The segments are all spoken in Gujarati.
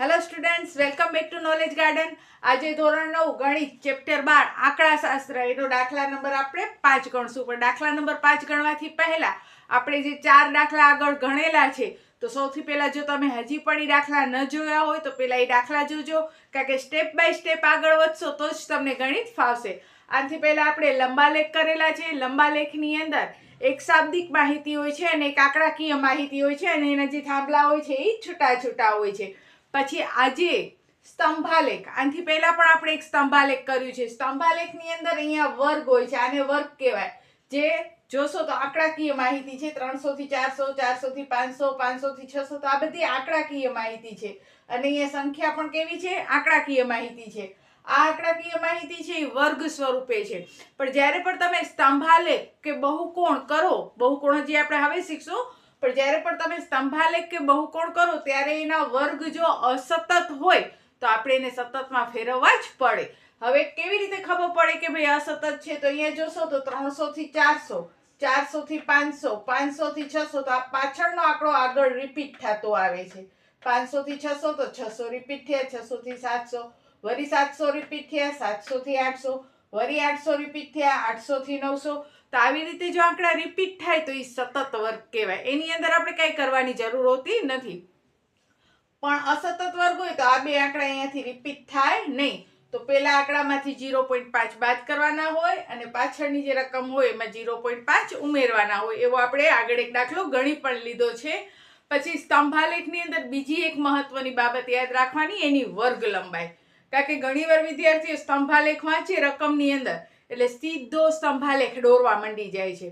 Hello students welcome back to knowledge garden આજે ધોરણ નવ, ગણિત ચેપ્ટર બાર આંકડા શાસ્ત્ર એનો દાખલા નંબર આપણે પાંચ ગણશું. પણ દાખલા નંબર પાંચ ગણવાથી પહેલાં આપણે જે ચાર દાખલા આગળ ગણેલા છે, તો સૌથી પહેલાં જો તમે હજી પણ એ દાખલા ન જોયા હોય, તો પહેલાં એ દાખલા જોજો. કારણ કે સ્ટેપ બાય સ્ટેપ આગળ વધશો, તો જ તમને ગણિત ફાવશે. આનાથી પહેલાં આપણે લંબા લેખ કરેલા છે. લંબા લેખની અંદર એક શાબ્દિક માહિતી હોય છે અને એક આંકડાકીય માહિતી હોય છે અને એના જે થાંભલા હોય છે, એ છૂટા છૂટા હોય છે. પછી આજે સ્તંભાલેખ. આનાથી પહેલાં પણ આપણે એક સ્તંભાલેખ કર્યું છે. સ્તંભાલેખની અંદર અહીંયા વર્ગ હોય છે. આને વર્ગ કહેવાય. જે જોશો તો આંકડાકીય માહિતી છે. ત્રણસોથી ચારસો, ચારસોથી પાંચસો, પાંચસોથી છસો. તો આ બધી આંકડાકીય માહિતી છે. અને અહીંયા સંખ્યા પણ કેવી છે? આંકડાકીય માહિતી છે. આ આંકડાકીય માહિતી છે એ વર્ગ સ્વરૂપે છે. પણ જ્યારે પણ તમે સ્તંભાલેખ કે બહુકોણ કરો, બહુકોણ જે આપણે હવે શીખશું પણ જ્યારે પણ તમે સ્તંભાલેખ કે બહુકોણ કરો, ત્યારે એના વર્ગ જો અસતત હોય, તો આપણે એને સતતમાં ફેરવવા જ પડે. હવે કેવી રીતે ખબર પડે કે ભાઈ અસતત છે? તો અહીંયા જોશો તો ત્રણસો થી ચારસો ચારસો થી પાંચસો પાંચસો થી છસો, તો આ પાછળનો આંકડો આગળ રિપીટ થતો આવે છે. પાંચસો થી છસો તો છસો રિપીટ થયા છસો થી સાતસો, વરી સાતસો રિપીટ થયા સાતસો થી આઠસો, વરી આઠસો રિપીટ થયા આઠસો થી નવસો તો આવી રીતે જો આંકડા રિપીટ થાય તો એ સતત વર્ગ કહેવાય. એની અંદર આપણે કંઈ કરવાની જરૂર હોતી નથી. પણ અસતત વર્ગ હોય તો આ બે આંકડા અહીંયાથી રિપીટ થાય નહીં. તો પહેલા આંકડામાંથી જીરો પોઈન્ટ પાંચ બાદ કરવાના હોય અને પાછળની જે રકમ હોય એમાં જીરો પોઈન્ટ પાંચ ઉમેરવાના હોય. એવો આપણે આગળ એક દાખલો ગણી પણ લીધો છે. પછી સ્તંભાલેખની અંદર બીજી એક મહત્વની બાબત યાદ રાખવાની, એની વર્ગ લંબાઈ. કારણ કે ઘણીવાર વિદ્યાર્થીઓ સ્તંભાલેખ વાંચે રકમની અંદર. એટલે સીધો સ્તંભાલેખ દોરવા માંડી જાય છે.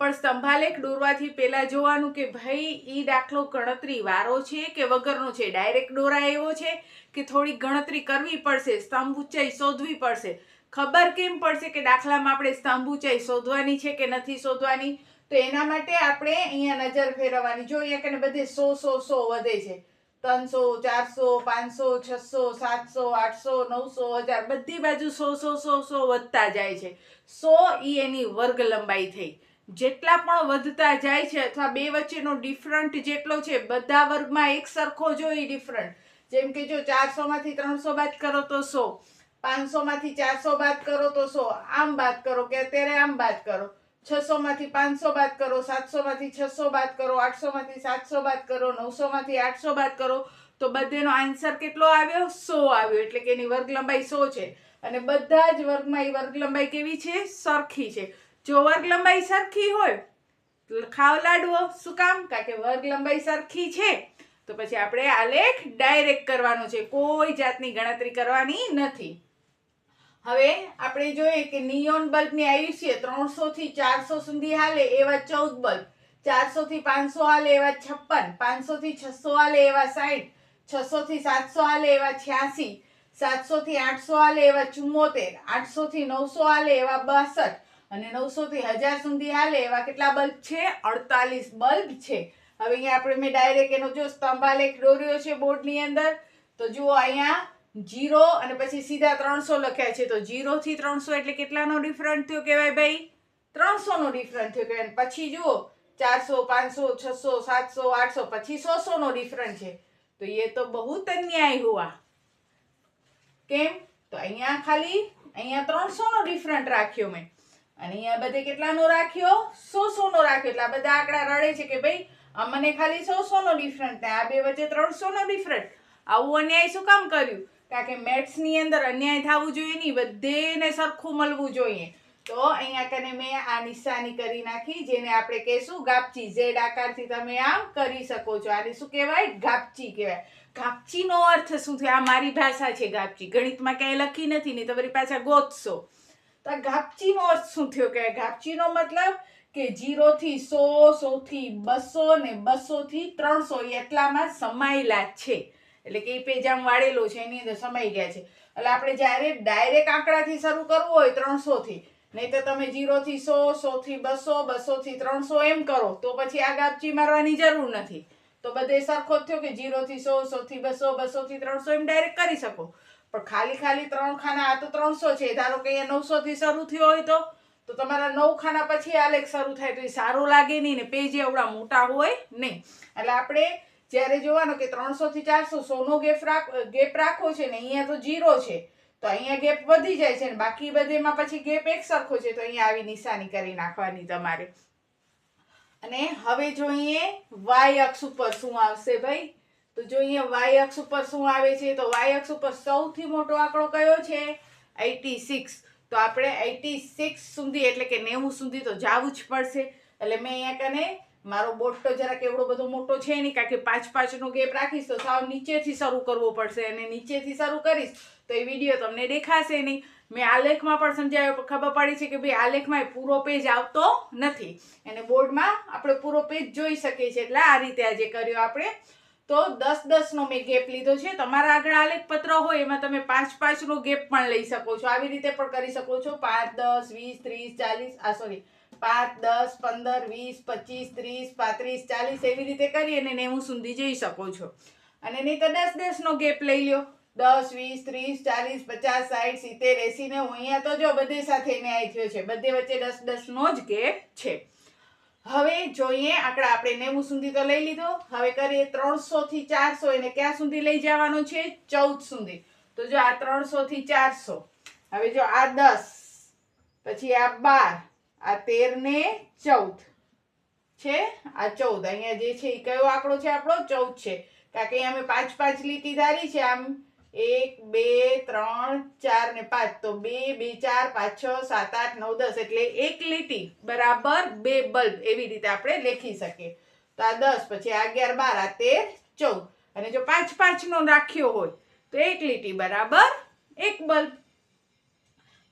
પણ સ્તંભાલેખ દોરવાથી પહેલાં જોવાનું કે ભાઈ એ દાખલો ગણતરી વારો છે કે વગરનો છે? ડાયરેક્ટ દોરાય એવો છે કે થોડી ગણતરી કરવી પડશે સ્તંભ ઊંચાઈ શોધવી પડશે? ખબર કેમ પડશે કે દાખલામાં આપણે સ્તંભ ઊંચાઈ શોધવાની છે કે નથી શોધવાની? તો એના માટે આપણે અહીંયા નજર ફેરવવાની. જો અહીંયા કને બધે સો સો સો વધે છે. ત્રણસો, ચારસો, પાંચસો, છસો, સાતસો, આઠસો, નવસો, હજાર, બધી બાજુ સો સો સો સો વધતા જાય છે. સો ઈ એની વર્ગ લંબાઈ થઈ. જેટલા પણ વધતા જાય છે અથવા બે વચ્ચેનો ડિફરન્ટ જેટલો છે, બધા વર્ગમાં એક સરખો જો ઈ ડિફરન્ટ જેમ કે જો ચારસો માંથી ત્રણસો બાદ કરો તો સો. પાંચસો માંથી ચારસો બાદ કરો તો સો. આમ બાદ કરો કે અત્યારે આમ બાદ કરો. છસો માંથી પાંચસો બાદ કરો, સાતસો માંથી છસો બાદ કરો, આઠસો માંથી સાતસો બાદ કરો, નવસો માંથી આઠસો બાદ કરો, તો બધેનો આન્સર કેટલો આવ્યો? સો આવ્યો, એટલે કે એની વર્ગ લંબાઈ સો છે. અને બધા જ વર્ગમાં એ વર્ગ લંબાઈ કેવી છે? સરખી છે. જો વર્ગ લંબાઈ સરખી હોય, ખાવ લાડવો, શું કામ? કારણ કે વર્ગ લંબાઈ સરખી છે. તો પછી આપણે આલેખ ડાયરેક્ટ કરવાનો છે. કોઈ જાતની ગણતરી કરવાની નથી. હવે આપણે જોઈએ કે નિયોન બલ્બની આયુષ્ય ત્રણસો થી ચારસો સુધી હાલે એવા ચૌદ બલ્બ. ચારસો થી પાંચસો હાલે એવા છપ્પન, પાંચસો થી છસો હાલે એવા સાઠ છસો થી સાતસો હાલે એવા છ્યાસી, સાતસો થી આઠસો હાલે એવા ચુમ્મોતેર, આઠસો થી નવસો હાલે એવા બાસઠ અને નવસો થી હજાર સુધી હાલે એવા કેટલા બલ્બ છે? અડતાલીસ બલ્બ છે. હવે અહીંયા આપણે મેં ડાયરેક્ટ એનો જો સ્તંભાલેખ દોર્યો છે બોર્ડની અંદર. તો જુઓ અહીંયા જીરો અને પછી સીધા ત્રણસો લખ્યા છે. તો જીરોથી ત્રણસો એટલે કેટલાનો ડિફરન્ટ થયો કહેવાય ભાઈ? ત્રણસોનો ડિફરન્ટ થયો કહેવાય. પછી જુઓ, ચારસો, પાંચસો, છસો, સાતસો, આઠસો, પછી સો સો ડિફરન્ટ છે. તો એ તો બહુ અન્યાય હુઆ. કેમ? તો અહીંયા ખાલી, અહીંયા ત્રણસોનો ડિફરન્ટ રાખ્યો મેં. અને અહીંયા બધે કેટલાનો રાખ્યો? સો સો રાખ્યો. એટલે આ બધા આંકડા રડે છે કે ભાઈ આ મને ખાલી સો સો ડિફરન્ટ આ બે વચ્ચે ત્રણસોનો ડિફરન્ટ આવું અન્યાય શું કામ કર્યું? કારણ કે મેથ્સની અંદર અન્યાય થવું જોઈએ નહીં, બધેને સરખું મળવું જોઈએ. તો અહીંયા કને મેં આ નિશાની કરી નાખી, જેને આપણે કહેશું ગાપચી. ઝેડ આકારથી તમે આમ કરી શકો છો. આને શું કહેવાય? ગાપચી કહેવાય. ગાપચીનો અર્થ શું થયો આ મારી ભાષા છે ગાપચી. ગણિતમાં ક્યાંય લખી નથી ને તમારી પાછા ગોતશો. તો ગાપચીનો અર્થ શું થયો કે ગાપચીનો મતલબ કે જીરોથી સો, સોથી બસો ને બસોથી ત્રણસો એટલામાં સમાયેલા છે. એટલે કે એ પેજ આમ વાળેલો છે, એની અંદર સમાઈ ગયા છે. એટલે આપણે જ્યારે ડાયરેક્ટ આંકડાથી શરૂ કરવું હોય ત્રણસોથી નહીં તો તમે જીરોથી સો, સોથી બસો, બસોથી ત્રણસો એમ કરો, તો પછી આ ગાપચી મારવાની જરૂર નથી. તો બધે સરખો જ થયો કે જીરોથી સો, સોથી બસો, બસોથી ત્રણસો એમ ડાયરેક્ટ કરી શકો. પણ ખાલી ખાલી ત્રણ ખાના, આ તો ત્રણસો છે, ધારો કે અહીંયા નવસોથી શરૂ થયો હોય તો તો તમારા નવ ખાના પછી આલેખ શરૂ થાય, તો એ સારું લાગે નહીં ને, પેજ એવડા મોટા હોય નહીં એટલે આપણે જ્યારે જોવાનો કે ત્રણસો થી ચારસો સોનો ગેપ રાખ, ગેપ રાખવો છે ને, અહીંયા તો જીરો છે, તો અહીંયા ગેપ વધી જાય છે ને, બાકી બધેમાં પછી ગેપ એક સરખો છે, તો અહીંયા આવી નિશાની કરી નાખવાની તમારે. અને હવે જોઈએ વાય અક્ષ ઉપર શું આવશે ભાઈ? તો જોઈએ વાય અક્ષ ઉપર શું આવે છે, તો વાય અક્ષ ઉપર સૌથી મોટો આંકડો કયો છે? Eighty six. તો આપણે એટી સિક્સ સુધી, એટલે કે નેવું સુધી તો જવું જ પડશે. એટલે મેં અહીંયા કને મારો બોટ તો જરાક એવડો બધો મોટો છે નહીં, કારણ કે પાંચ પાંચનો ગેપ રાખીશ તો સાવ નીચેથી શરૂ કરવો પડશે અને નીચેથી શરૂ કરીશ તો એ વીડિયો તમને દેખાશે નહીં. મેં આલેખમાં પણ સમજાવ્યો ખબર પડી છે કે ભાઈ આલેખમાં એ પૂરો પેજ આવતો નથી. અને બોર્ડમાં આપણે પૂરો પેજ જોઈ શકીએ છીએ, એટલે આ રીતે આજે કર્યો આપણે. તો દસ દસનો મેં ગેપ લીધો છે. તમારા આગળ આલેખ પત્ર હોય, એમાં તમે પાંચ પાંચનો ગેપ પણ લઈ શકો છો. આવી રીતે પણ કરી શકો છો. પાંચ, દસ, વીસ, ત્રીસ, ચાલીસ, આ સોરી પાંચ, દસ, પંદર, વીસ, પચીસ, ત્રીસ, પાંત્રીસ, ચાલીસ એવી રીતે કરી અને નેવું સુધી જઈ શકો છો. અને નહીં તો દસ દસનો ગેપ લઈ લ્યો. દસ, વીસ, ત્રીસ, ચાલીસ, પચાસ સાઠ સિત્તેર એસી ને અહીંયા તો જો બધે સાથે ન્યાય થયો છે. બધે વચ્ચે દસ, દસનો જ ગેપ છે. હવે જોઈએ, આંકડા આપણે નેવું સુધી તો લઈ લીધો. હવે કરીએ ત્રણસો થી ચારસો એને ક્યાં સુધી લઈ જવાનો છે? ચૌદ સુધી. તો જો આ ત્રણસો થી ચારસો. હવે જો આ દસ, પછી આ બાર આ તેર ને ચૌદ. છે? આ ચૌદ. અહીંયા જે છે એ કયો આંકડો છે આપણો? ચૌદ છે. કારણ કે અમે પાંચ પાંચ લીટી ધારી છે. આમ એક, બે, ત્રણ, ચાર ને પાંચ. તો બે બે, ચાર, પાંચ, છ, સાત, આઠ, નવ, દસ. એટલે એક લીટી બરાબર બે બલ્બ એવી રીતે આપણે લખી શકીએ. તો આ દસ, પછી અગિયાર, બાર, આ તેર, ચૌદ. અને જો પાંચ પાંચનો રાખ્યો હોય, તો એક લીટી બરાબર એક બલ્બ.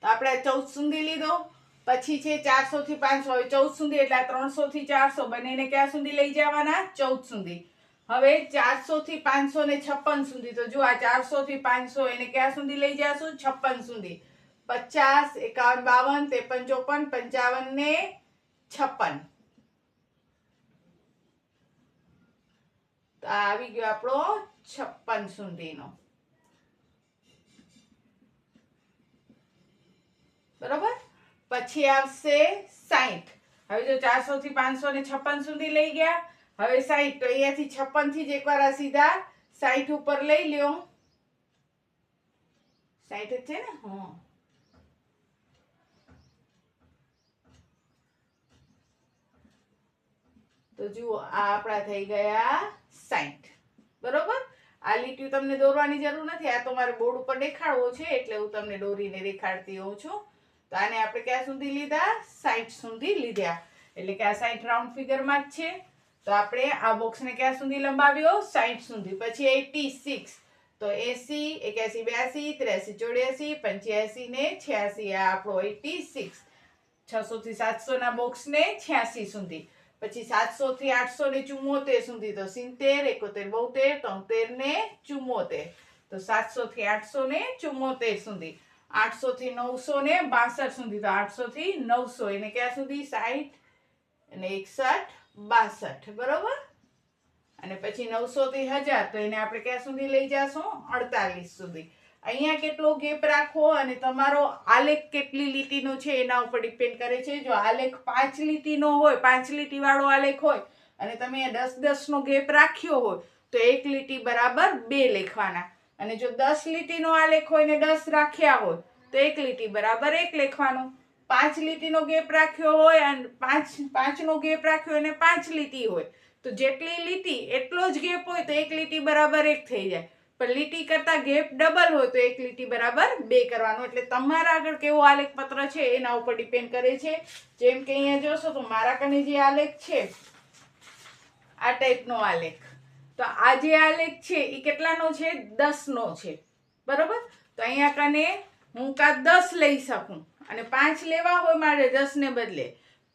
તો આપણે ચૌદ સુધી લીધો. પછી છે ચારસો થી પાંચસો, હવે ચૌદ સુધી એટલે ત્રણસો થી ચારસો બંનેને ક્યાં સુધી લઈ જવાના? ચૌદ સુધી. હવે ચારસો થી પાંચસો ને છપ્પન સુધી. તો જો આ ચારસો થી પાંચસો એને ક્યાં સુધી લઈ જશું? છપ્પન સુધી. પચાસ, એકાવન, બાવન, ત્રેપન, ચોપન, પંચાવન ને છપ્પન. તો આવી ગયો આપણો છપ્પન સુધીનો. બરોબર? પછી આવશે સાઠ હવે જો ચારસો થી પાંચસો ને છપ્પન સુધી લઈ ગયા. હવે સાઠ તો અહીંયાથી છપ્પનથી જ એકવાર આ સીધા સાઈઠ ઉપર લઈ લ્યો. સાઈઠ જ છે ને? હા. તો જુઓ, આ આપણા થઈ ગયા સાહીઠ બરોબર? આ લીટીઓ તમને દોરવાની જરૂર નથી. આ તો મારે બોર્ડ ઉપર દેખાડવો છે, એટલે હું તમને દોરીને દેખાડતી હોઉં છું. તો આને આપણે ક્યાં સુધી લીધા? સાઠ સુધી લીધા. એટલે કે આ સાઈઠ રાઉન્ડ ફિગરમાં જ છે. તો આપણે આ બોક્સને ક્યાં સુધી લંબાવ્યો? સાઠ સુધી. પછી એટી સિક્સ. તો એસી, એક્યાસી, બ્યાસી, ત્રેસી, ચોર્યાસી, પંચ્યાસી ને છ્યાસી. આ આપણો એટી સિક્સ. છસો થી સાતસો ના બોક્સ ને છ્યાસી સુધી. પછી સાતસો થી આઠસો ને ચુમ્મોતેર સુધી. તો સિત્તેર, એકોતેર, બોતેર, તોતેર ને ચુમ્મોતેર. તો સાતસો થી આઠસો ને ચુમ્મોતેર સુધી. આઠસો થી નવસો ને બાસઠ સુધી, તો આઠસો થી નવસો, એને ક્યાં સુધી? સાઠ અને એકસઠ, બાસઠ, બરોબર? અને પછી નવસો થી હજાર, તો એને આપણે ક્યાં સુધી લઈ જાશું? અડતાલીસ સુધી. અહીંયા કેટલો ગેપ રાખવો અને તમારો આલેખ કેટલી લીટીનો છે એના ઉપર ડિપેન્ડ કરે છે. જો આલેખ પાંચ લીટીનો હોય, પાંચ લીટી વાળો આલેખ હોય અને તમે દસ દસનો ગેપ રાખ્યો હોય, તો એક લીટી બરાબર બે લખવાના. અને જો દસ લીટીનો આલેખ હોય ને દસ રાખ્યા હોય તો એક લીટી બરાબર એક લેખવાનું. પાંચ લીટીનો ગેપ રાખ્યો હોય અને પાંચ, પાંચનો ગેપ રાખ્યો અને પાંચ લીટી હોય. તો જેટલી લીટી, એટલો જ ગેપ હોય તો એક લીટી બરાબર એક થઈ જાય. પણ લીટી કરતાં ગેપ ડબલ હોય તો એક લીટી બરાબર બે કરવાનું. એટલે તમારા આગળ કેવો આલેખ પત્ર છે, એના ઉપર ડિપેન્ડ કરે છે. જેમ કે અહીંયા જોશો તો મારા કને જે આલેખ છે, આ ટાઈપનો આલેખ તો આ જે આલેખ છે, એ કેટલાનો છે? દસનો છે. બરાબર? તો અહીંયા કને હું કાં દસ લઈ શકું અને પાંચ લેવા હોય મારે દસને બદલે,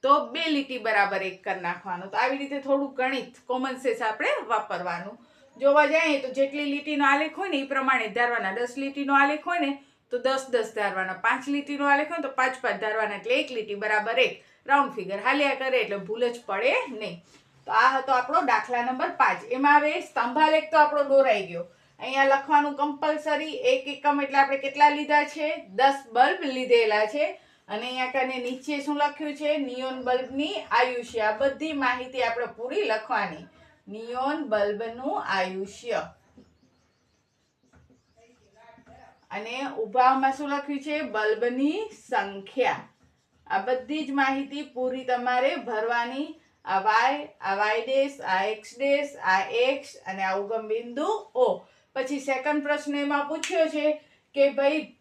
તો બે લીટી બરાબર એક કરી નાખવાનું. તો આવી રીતે થોડું ગણિત કોમન સેન્સ આપણે વાપરવાનું. જોવા જઈએ તો જેટલી લીટીનો આલેખ હોય ને, એ પ્રમાણે ધારવાના. દસ લીટીનો આલેખ હોય ને, તો દસ દસ ધારવાના. પાંચ લીટીનો આલેખ હોય તો પાંચ પાંચ ધારવાના. એટલે એક લીટી બરાબર એક. રાઉન્ડ ફિગર હાલ્યા કરે એટલે ભૂલ જ પડે નહીં. તો આ હતો આપણો દાખલા નંબર પાંચ. એમાં હવે સ્તંભાલેખ તો આપણો દોરાઈ ગયો. અહીંયા લખવાનું કમ્પલસરી એક એકમ એટલે આપણે કેટલા લીધા છે? દસ બલ્બ લીધેલા છે. અને અહીંયા કને નીચે શું લખ્યું છે? નિયોન બલ્બની આયુષ્ય. આ બધી માહિતી આપણે પૂરી લખવાની. નિયોન બલ્બનું આયુષ્ય. અને ઉભામાં શું લખ્યું છે? બલ્બની સંખ્યા. આ બધી જ માહિતી પૂરી તમારે ભરવાની. આ વાય આ વાય ડેશ, આ એક્સ ડેશ, આ એક્સ અને આ ઉગમ બિંદુ ઓ. પછી સેકન્ડ પ્રશ્ન એમાં પૂછ્યો છે કે ભાઈ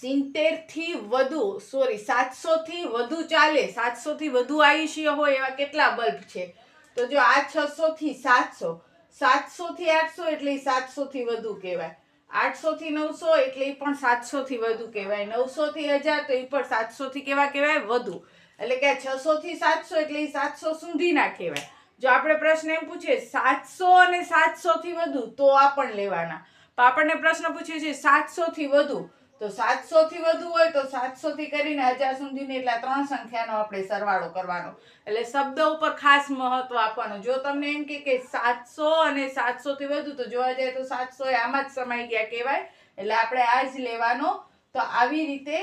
સિત્તેરથી વધુ સોરી સાતસોથી વધુ ચાલે. સાતસોથી વધુ આયુષ્ય હોય એવા કેટલા બલ્બ છે? તો જો આ છસોથી સાતસો સાતસોથી આઠસો એટલે સાતસોથી વધુ કહેવાય. આઠસોથી નવસો એટલે એ પણ સાતસોથી વધુ કહેવાય. નવસોથી હજાર તો એ પણ સાતસોથી કેવા કહેવાય? વધુ. એટલે કે છસો થી સાતસો એટલે એ સાતસો સુધીના કહેવાય. જો આપણે પ્રશ્ન એમ પૂછીએ, સાતસો અને સાતસો થી વધુ તો આ પણ લેવાના. તો આપણને પ્રશ્ન પૂછ્યો છે, સાતસો થી વધુ? તો સાતસો થી વધુ હોય તો સાતસો થી કરીને હજાર સુધીની એટલા ત્રણ સંખ્યાનો આપણે સરવાળો કરવાનો. એટલે શબ્દ ઉપર ખાસ મહત્વ આપવાનું. જો તમને એમ કે સાતસો અને સાતસો થી વધુ, તો જોવા જાય તો સાતસો એ આમાં જ સમાઈ ગયા કહેવાય. એટલે આપણે આ જ લેવાનો તો આવી રીતે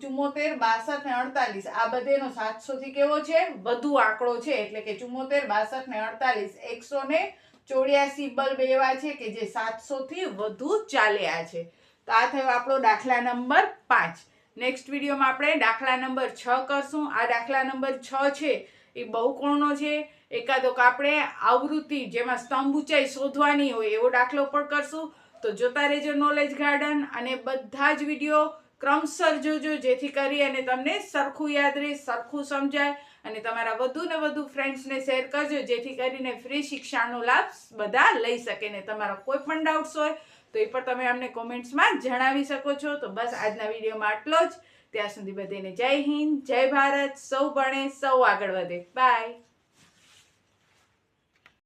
ચુમ્મોતેર, બાસઠ ને અડતાલીસ, આ બધેનો સાતસો થી કેવો છે? વધુ આંકડો છે, એટલે કે ચુમ્મોતેર, બાસઠ ને અડતાલીસ, એકસો ને ચોર્યાસી બલ્બ એવા છે કે જે સાતસો થી વધુ ચાલ્યા છે. તો આ થયો આપણો દાખલા નંબર પાંચ. નેક્સ્ટ વિડીયોમાં આપણે દાખલા નંબર છ કરશું. આ દાખલા નંબર છ છે, એ બહુકોણનો છે. એકાદોક આપણે આવૃત્તિ જેમાં સ્તંભ ઊંચાઈ શોધવાની હોય એવો દાખલો પણ કરશું. તો જોતા રહેજો નોલેજ ગાર્ડન અને બધા જ વીડિયો ક્રમસર જોજો, જેથી કરી અને તમને સરખું યાદ રહે, સરખું સમજાય અને તમારા વધુ ને વધુ ફ્રેન્ડ્સને શેર કરજો, જેથી કરીને ફ્રી શિક્ષણનો લાભ બધા લઈ શકે ને તમારા કોઈ પણ ડાઉટ્સ હોય તો એ પણ તમે અમને કોમેન્ટ્સમાં જણાવી શકો છો. તો બસ આજના વિડીયોમાં આટલો જ. ત્યાં સુધી બધીને જય હિન્દ, જય ભારત, સૌ ભણે, સૌ આગળ વધે. બાય